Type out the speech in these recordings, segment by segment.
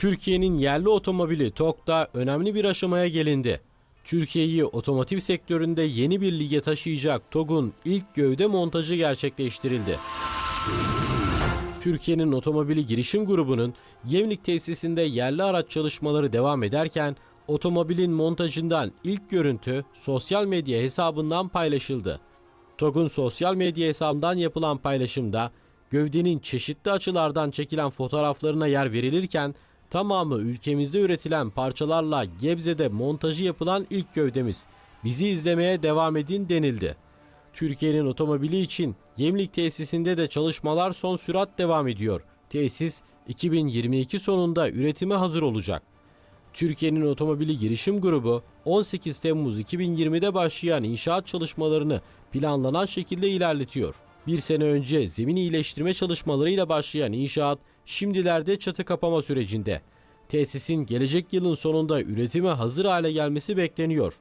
Türkiye'nin yerli otomobili TOG'da önemli bir aşamaya gelindi. Türkiye'yi otomotiv sektöründe yeni bir lige taşıyacak TOG'un ilk gövde montajı gerçekleştirildi. Türkiye'nin otomobili girişim grubunun Gemlik tesisinde yerli araç çalışmaları devam ederken otomobilin montajından ilk görüntü sosyal medya hesabından paylaşıldı. TOG'un sosyal medya hesabından yapılan paylaşımda gövdenin çeşitli açılardan çekilen fotoğraflarına yer verilirken tamamı ülkemizde üretilen parçalarla Gebze'de montajı yapılan ilk gövdemiz. Bizi izlemeye devam edin denildi. Türkiye'nin otomobili için Gemlik tesisinde de çalışmalar son sürat devam ediyor. Tesis 2022 sonunda üretime hazır olacak. Türkiye'nin otomobili girişim grubu 18 Temmuz 2020'de başlayan inşaat çalışmalarını planlanan şekilde ilerletiyor. Bir sene önce zemin iyileştirme çalışmalarıyla başlayan inşaat şimdilerde çatı kapama sürecinde. Tesisin gelecek yılın sonunda üretime hazır hale gelmesi bekleniyor.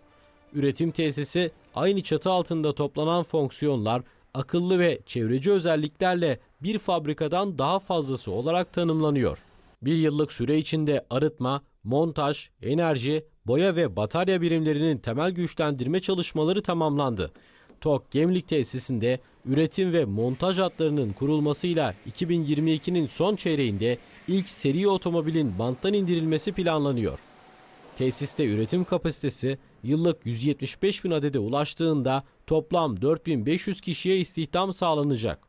Üretim tesisi aynı çatı altında toplanan fonksiyonlar akıllı ve çevreci özelliklerle bir fabrikadan daha fazlası olarak tanımlanıyor. Bir yıllık süre içinde arıtma, montaj, enerji, boya ve batarya birimlerinin temel güçlendirme çalışmaları tamamlandı. TOK Gemlik tesisinde üretim ve montaj hatlarının kurulmasıyla 2022'nin son çeyreğinde ilk seri otomobilin banttan indirilmesi planlanıyor. Tesiste üretim kapasitesi yıllık 175 bin adede ulaştığında toplam 4500 kişiye istihdam sağlanacak.